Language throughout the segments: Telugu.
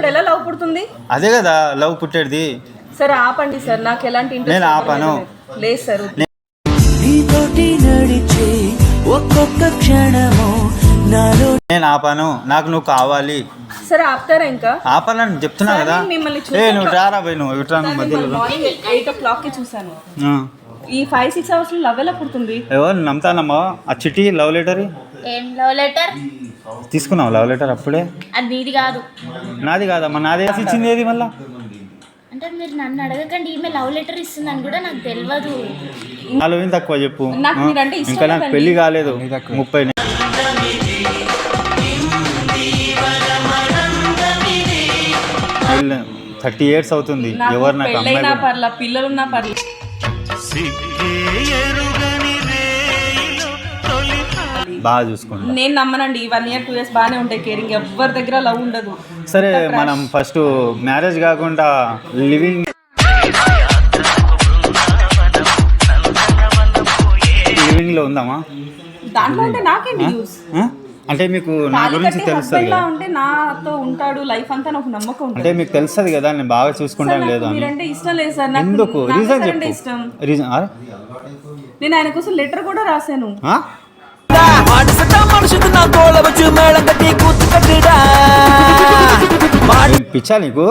ఇప్పుడు ఎలా లవ్ పుడుతుంది? అదే కదా లవ్ పుట్టేది. సరే ఆపండి సార్ నాకు ఎలాంటి నేను ఆపను. లేదు సార్. నీతోటి నడిచే ఒక్కొక్క క్షణము నాలో నేను ఆపాను. నాకు నువ్వు కావాలి. సరే ఆపుతారా ఇంకా? ఆపాలని చెప్తున్నా కదా. మిమ్మల్ని ఏ చూసాక- నువ్వు రారా పోయి నువ్వు? ఇట్లా నువ్వు మధ్యలో? రా. మార్నింగ్ ఎయిట్ ఓ క్లాక్కి చూసాను ఆ. ఈ ఫైవ్ సిక్స్ అవర్స్లో లవ్ ఎలా పుడుతుంది? ఎవరు నమ్ముతానమ్మా? ఆ చిట్టి లవ్ లెటర్? ఏం లవ్ లెటర్? తీసుకున్నావు లవ్ లెటర్ అప్పుడే? అది నీది కాదు. నాది కాదమ్మా నాది రాసి ఇచ్చింది ఏది మళ్ళా? అంటే మీరు నన్ను అడగకండి ఈమె లవ్ లెటర్ ఇస్తుందని కూడా నాకు తెలియదు నాలో ఏం తక్కువ చెప్పు. నాకు ఆ? మీరంటే ఇష్టం ఇంకా నాకు లేదండి. పెళ్ళి కాలేదు. ముప్పై థర్టీ ఇయర్స్ అవుతుంది. నాకు ఎవరు నాకు అమ్మాయి పెళ్ళైనా కూడా- పర్లా పిల్లలున్నా పర్లా. బాగా చూసుకోండి నేను నమ్మనండి వన్ ఇయర్ టూ ఇయర్స్ బాగానే ఉంటాయి కేరింగ్ ఎవరి దగ్గర లవ్ ఉండదు. సరే మనం ఫస్ట్ మ్యారేజ్ కాకుండా లివింగ్ లివింగ్లో ఉందామా? దాంట్లో అంటే నాకేంటి యూస్? అంటే మీకు నా గురించి తెలుస్తుంది కదా. ఉంటే నాతో ఉంటాడు లైఫ్ అంతా నాకు నమ్మకం ఉంటుంది. అంటే మీకు తెలుస్తుంది కదా నేను బాగా చూసుకుంటాను లేదు మీరంటే ఇష్టం లేదు సార్. నాకు ఎందుకు? రీజన్ సార్ అంటే చెప్పు. ఇష్టం. రీజన్ నేను ఆయన కోసం లెటర్ కూడా రాశాను. పిచ్చా నీకు?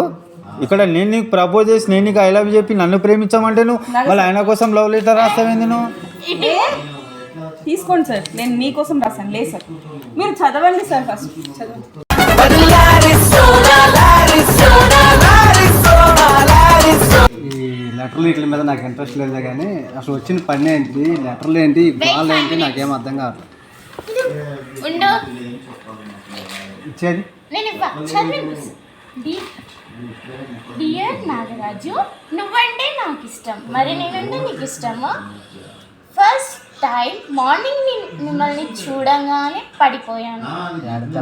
ఇక్కడ నేను నీకు ప్రపోజ్ చేసి నేను నీకు ఐ లవ్ చెప్పి నన్ను ప్రేమించామంటే నువ్వు? మళ్ళీ ఆయన కోసం లవ్ లెటర్ రాస్తావేంది నువ్వు? తీసుకోండి సార్. నేను మీకోసం రాశాను. లేదు సార్. మీరు చదవండి సార్ ఫస్ట్. చదవండి. లెటర్లు వీటి మీద నాకు ఇంట్రెస్ట్ లేదు కానీ అసలు వచ్చిన పని ఏంటి? లెటర్లు ఏంటి? గోల్ ఏంటి? నాకేం అర్థం కాదు. ఉండు. ఇచ్చేది? డియర్ నాగరాజు నువ్వంటే నాకు ఇష్టం మరి నేనంటే నీకు ఇష్టమా ఫస్ట్ టైం మార్నింగ్ మిమ్మల్ని చూడంగానే పడిపోయాను.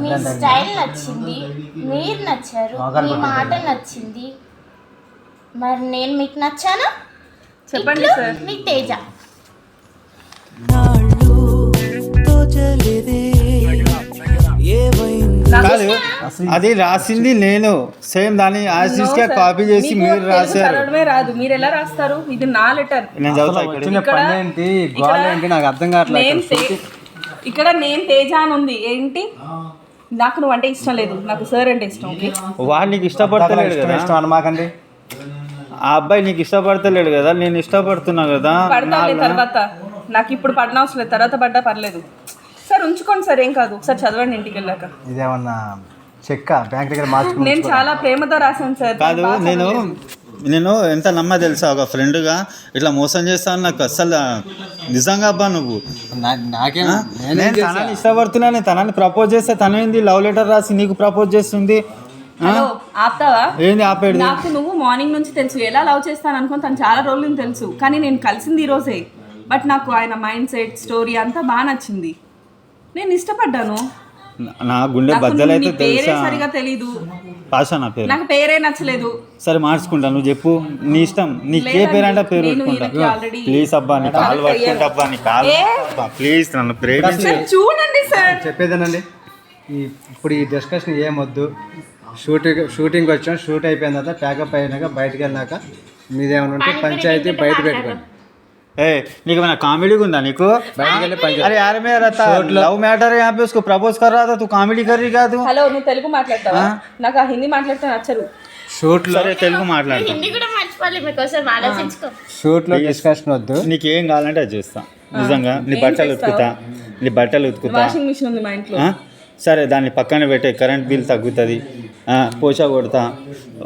మీ స్టైల్ నచ్చింది. మీరు నచ్చారు. మీ మాట నచ్చింది. మరి నేను మీకు నచ్చానా? చెప్పండి సార్. మీ తేజ. అది రాసింది నేను. సేమ్ దాన్ని యాసిస్గా కాపీ చేసి మీరు రాశారు. రాదు. మీరు ఎలా రాస్తారు? ఇది నా లెటర్ నేను చదువుతా ఇక్కడ. ఏంటి? గోల్ ఏంటి? నాకు అర్థం కావట్లేదు. ఇక్కడ నేమ్ తేజ అని ఉంది. ఏంటి? నాకు నువ్వు అంటే ఇష్టం లేదు. నాకు సార్ అంటే ఇష్టం ఓకే వాడు నీకు ఇష్టపడతలేడు ఇష్టం అనమాకండి. ఆ అబ్బాయి నీకు ఇష్టపడతలేడు కదా నేను ఇష్టపడుతున్నా కదా పడతాలే తర్వాత. నాకు ఇప్పుడు పడిన అవసరం లేదు తర్వాత పడ్డా పర్లేదు. సార్ ఉంచుకోండి సార్ ఏం కాదు. ఒకసారి చదవండి ఇంటికి వెళ్ళాక. ఇదేమన్నా చెక్క? బ్యాంక్ దగ్గర మార్చుకుని నేను చాలా ప్రేమతో రాశాను సార్. కాదు నేను. నేను ఎంత నమ్మ తెలుసా? ఒక ఫ్రెండ్గా ఇట్లా మోసం చేస్తాను నాకు అస్సలు నిజంగా అబ్బా నువ్వు. నా- నాకేం నేనేం? తనని ఇష్టపడుతున్నాను తనని ప్రపోజ్ చేస్తే తన ఏంది? లవ్ లెటర్ రాసి నీకు ప్రపోజ్ చేస్తుంది? హలో ఆపుతావా? ఏంది నాకు నువ్వు మార్నింగ్ నుంచి తెలుసు. ఎలా లవ్ చేస్తాను అనుకుని తను చాలా రోజుల తెలుసు. కానీ నేను కలిసింది ఈ రోజే. బట్ నాకు ఆయన మైండ్ సెట్ స్టోరీ అంతా బాగా నచ్చింది. నేను ఇష్టపడ్డాను. నా గుండె నాకు బద్దలైతే తెలుసా? సరిగా తెలీదు. పాషా నా పేరు. నాకు పేరే నచ్చలేదు. సరే మార్చుకుంటా. నువ్వు చెప్పు. నీ ఇష్టం. నీకే పేరు అంటే పేరు పెట్టుకుంటా? ప్లీజ్ అబ్బా నీ కాలు పట్టుకుంటా అబ్బా నీ కాలు. ప్లీజ్ నన్ను ప్రేమించి. చూడండి సార్. చెప్పేదేనండి. ఈ ఇప్పుడు ఈ డిస్కషన్ ఏమొద్దు షూటింగ్ షూటింగ్ వచ్చాం షూట్ అయిపోయిన తర్వాత ప్యాకప్ అయినాక బయటకు వెళ్ళినాక మీదేమైనా ఉంటే పంచాయతీ బయట పెట్టుకోండి ఏ నీకు ఏమైనా కామెడీ ఉందా నీకు బయటకు వెళ్ళి పంచాయతీ अरे यार मेरा रहता लव मैटर है यहाँ पे उसको प्रपोज कर रहा था तू कॉमेडी कर रही क्या तू హలో నువ్వు తెలుగు మాట్లాడతావా నాకు ఆ హిందీ మాట్లాడితే నచ్చరు షూట్లో సరే తెలుగు మాట్లాడతా హిందీ కూడా మర్చిపోవాలి మీకోసం ఆలోచించుకో షూట్లో డిస్కషన్ వద్దు నీకు ఏం కావాలంటే అది చేస్తా నిజంగా నీ ఏం బట్టలు చేస్తావు? ఉతుకుతా నీ బట్టలు ఉతుకుతా వాషింగ్ మిషన్ ఉంది మా ఇంట్లో ఆ? సరే దాన్ని పక్కన పెట్టే కరెంట్ బిల్ తగ్గుతుంది పోషా కొడతా.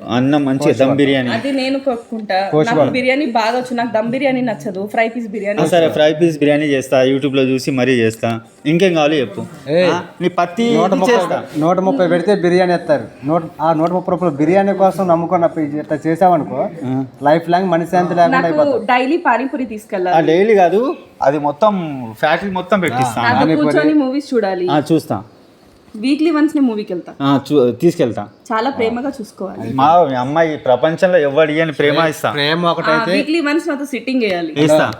అన్నం మంచిగా దమ్ బిర్యానీ. అది నేను కొట్టుకుంటా నాకు బిర్యానీ బాగా వచ్చు. నాకు దమ్ బిర్యానీ నచ్చదు. ఫ్రై పీస్ బిర్యానీ ఆ, సరే ఫ్రై పీస్ బిర్యానీ చేస్తా. యూట్యూబ్లో చూసి మరీ చేస్తా. ఇంకేం కావాలి చెప్పు? నీ పత్తి నూట ముప్పై నూట ముప్పై పెడితే బిర్యానీ ఎత్తారు. నూట ఆ నూట ముప్పై రూపాయలు బిర్యానీ కోసం నమ్ముకున్న ఇట్లా చేసావనుకో లైఫ్ లాంగ్ మనశ్శాంతి లేకుండా డైలీ పానీపూరి తీసుకెళ్ళాలి. డైలీ కాదు. అది మొత్తం ఫ్యాక్టరీ మొత్తం పెట్టిస్తా. నాకు కూర్చొని మూవీస్ చూడాలి. ఆ, చూస్తా. వీక్లీ వన్స్ నేను మూవీకి వెళ్తా తీసుకెళ్తా. చాలా ప్రేమగా చూసుకోవాలి. మా అమ్మాయి ప్రపంచంలో ఎవడు ఇయ్యని ప్రేమ ఇస్తా. ప్రేమ ఒకటైతే వీక్లీ వన్స్ నాతో సిట్టింగ్ చేయాలి. ఇస్తా.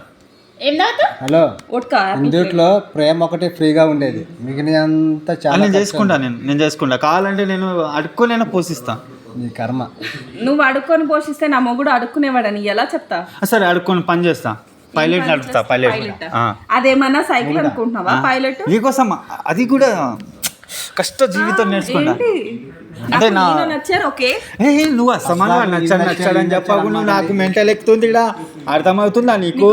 హలో. ఇందుట్లో ప్రేమ ఒకటి ఫ్రీగా ఉండేది. మిగిలినంతా ఆ, చాలా నేను చేసుకుంటా నేను నేను చేసుకుంటా. కావాలంటే నేను అడుక్కు నేను పోషిస్తా. నీ కర్మ. నువ్వు అడుక్కొని పోషిస్తే నా మొగుడు అడుక్కునేవాడని ఎలా చెప్తా? సరే అడుక్కొని పని చేస్తా. పైలట్ నడుపుతా పైలట్. అదేమన్నా సైకిల్ అనుకుంటున్నావా? పైలట్ నీకోసం అది కూడా కష్ట జీవితం నేర్చుకుంటా ఏంటి? అంటే నా- నువ్వు అసమానం నచ్చాడు నచ్చాడు అని చెప్పకు నువ్వు నాకు మెంటల్ ఎక్కుతుంది ఇడా అర్థమవుతుందా నీకు?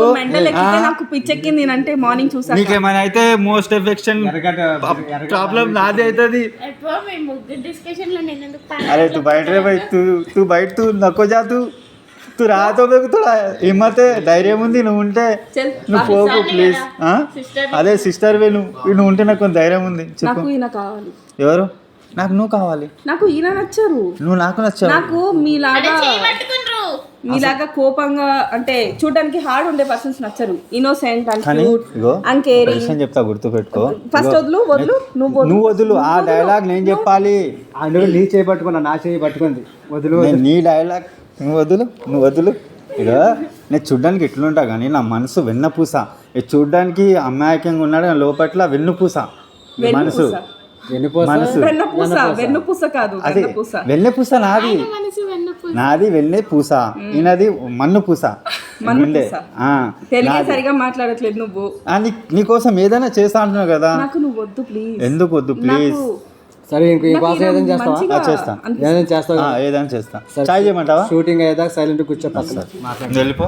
నీకు పిచ్చెక్కింది నేనంటే మార్నింగ్ చూసాక నీకేమైనా అయితే మోస్ట్ ఎఫెక్షన్ ప్రాబ్లం నాది అవుతుంది. ఎప్పుడు మీ ముగ్గురు డిస్కషన్లో నేను ఎందుకు పాల్గొనను? తూ రాతో ఏమైతే ధైర్యం ఉంది నువ్వు ఉంటే నువ్వు పోకు ప్లీజ్ అదే సిస్టర్ వే నువ్వు నువ్వు ఉంటే నాకు కొంత ధైర్యం ఉంది చెప్పు. ఎవరు? నాకు నువ్వు కావాలి. నాకు ఈయన నచ్చారు. నువ్వు నాకు నచ్చావు. నాకు మీలాగా మీలాగా కోపంగా అంటే చూడడానికి హార్డ్ ఉండే పర్సన్స్ నచ్చరు. ఇన్నోసెంట్ అండ్ చెప్తా గుర్తు పెట్టుకో ఫస్ట్ వదులు వదులు నువ్వు నువ్వు వదులు ఆ డైలాగ్ నేను చెప్పాలి. అందులో నీ చేయి పట్టుకున్నా నా చేయి పట్టుకుంది. వదులు నీ డైలాగ్ నువ్వు వదులు నువ్వు వదులు. ఇక నేను చూడ్డానికి ఎట్లుంటా కానీ నా మనసు వెన్నపూస. చూడ్డానికి అమాయకంగా ఉన్నాడు లోపట్ల వెన్నుపూస. మనసు వెన్నుపూస. వెన్నుపోస? మనసు. వెన్నపూస కాదు అది వెన్నపూస. వెన్నెపూస నాది. మనసు వెన్నుపూస. నాది వెన్నె పూస ఈయనది మన్ను పూస నాది. సరిగా మాట్లాడట్లేదు నువ్వు. నీకోసం ఏదైనా చేస్తా అంటున్నావు కదా. నాకు నువ్వు వద్దు ప్లీజ్ ఎందుకు వద్దు ప్లీజ్ నాకు సరే ఇంకో నాకు ఇంకోసం ఈయన ఏదైనా చేస్తావా మంచిగా చేస్తా. అనిపిస్తుంది. ఏదైనా చేస్తావా ఏదైనా చేస్తా చాయ్ చేయమంటావా షూటింగ్ అయ్యేదాకా సైలెంట్ కూర్చో పక్కన నువ్వు వెళ్ళిపో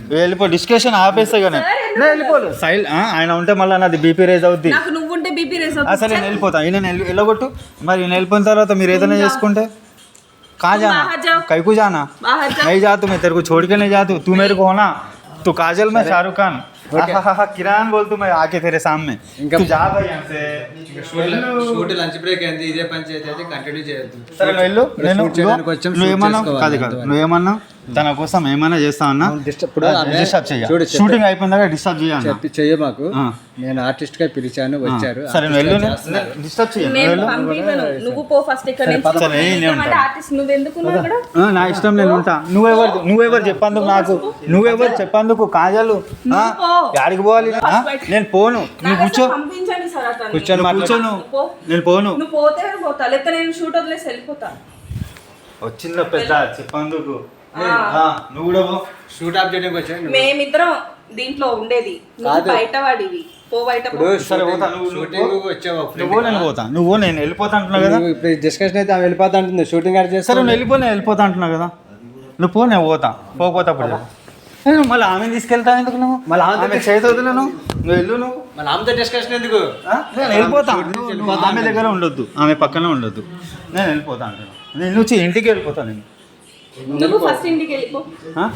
నువ్వు వెళ్ళిపో డిస్కషన్ ఆపేస్తా కానీ నేను వెళ్ళిపోను సైల్ ఆయన ఉంటే మళ్ళీ నాది బీపీ రేజ్ అవుద్ది నాకు నువ్వు ఉంటే బీపీ రేస్ అసలు నేను వెళ్ళిపోతా ఈయన వెళ్ళి- వెళ్ళగొట్టు మరి నేను వెళ్ళిపోయిన తర్వాత మీరు ఏదైనా చేసుకుంటే कहाँ जाना बाहर जाओ। कहीं को जाना बाहर जाओ। नहीं जा तू मैं तेरे को छोड़ के नहीं जा तू तू मेरे को होना तू काजल में शाहरुख खान కిరాన్ బోల్తూ మై ఆకే తెరే సామ్నే ఇంకా జా భాయ్ అంతే షూట్ లంచ్ బ్రేక్ అయింది ఇదే పని చేసి కంటిన్యూ చేయొద్దు. సరే వెళ్ళు నేను నువ్వేమన్నావు కాదు కాదు. నువ్వేమన్నావు తన కోసం ఏమైనా చేస్తా అన్నా డిస్టర్బ్ చెప్పే- షూటింగ్ అయిపోయిన దాకా డిస్టర్బ్ చేయన్నా చెప్పి చెయ్య మాకు. నేను ఆర్టిస్ట్గా పిలిచాను వచ్చారు. సరే వెళ్ళు. డిస్టర్బ్ పంపివ్వను. నువ్వు పో ఫస్ట్ ఇక్కడ నుంచి. సరే, నేనే ఉంటాను. ఆర్టిస్ట్ నువ్వు ఆ, నా ఇష్టం నేను ఉంటా. నువ్వెవరు నువ్వెవరు చెప్పందుకు నాకు? నువ్వెవరు చెప్పందుకు? కాజాలు. యాడికి పోవాలి? నేను పోను. నువ్వు కూర్చో. కూర్చొని. కూర్చోను. నేను పోను. నువ్వు పోతే నేను పోతా. లేకపోతే నేను షూట్ వదిలేసి వెళ్ళిపోతా. వచ్చిందా పెద్ద చెప్పందుకు. నువ్వు కూడా షూట్ ఆఫ్ చేయడానికి వచ్చాను మేమిద్దరం దీంట్లో ఉండేది. నువ్వు కాదు. బయట వాడివి. పో బయట పో. ఇప్పుడు సరే, పోతా. నువ్వు- షూటింగ్ నువ్వు వచ్చావు నువ్వు నేను పోతా. నువ్వు నేను వెళ్ళిపోతా అంటున్నావు కదా? ఇప్పుడు డిస్కషన్ అయితే ఆమె వెళ్ళిపోతా అంటుంది. షూటింగ్ ఆడ సరే నువ్వు వెళ్ళిపో నేను వెళ్ళిపోతా అంటున్నావు కదా? నువ్వు పో నేను పోతా. పోకపోతే అప్పుడు చెప్పు. ఏ, నువ్వు మళ్ళీ ఆమె తీసుకెళ్తా ఎందుకు నువ్వు? మళ్ళీ ఆమె చేతి వదిలే నువ్వు. నువ్వు వెళ్ళు నువ్వు. మళ్ళీ ఆమెతో డిస్కషన్ ఎందుకు? ఆ? నేను వెళ్ళిపోతా. నువ్వు- ఆమె దగ్గర ఉండొద్దు. ఆమె పక్కన ఉండొద్దు. నేను వెళ్ళిపోతా అంటున్నాను నేను నుంచి ఇంటికి వెళ్ళిపోతా నేను. నువ్వు ఫస్ట్ ఇంటికి వెళ్ళిపో ఆ?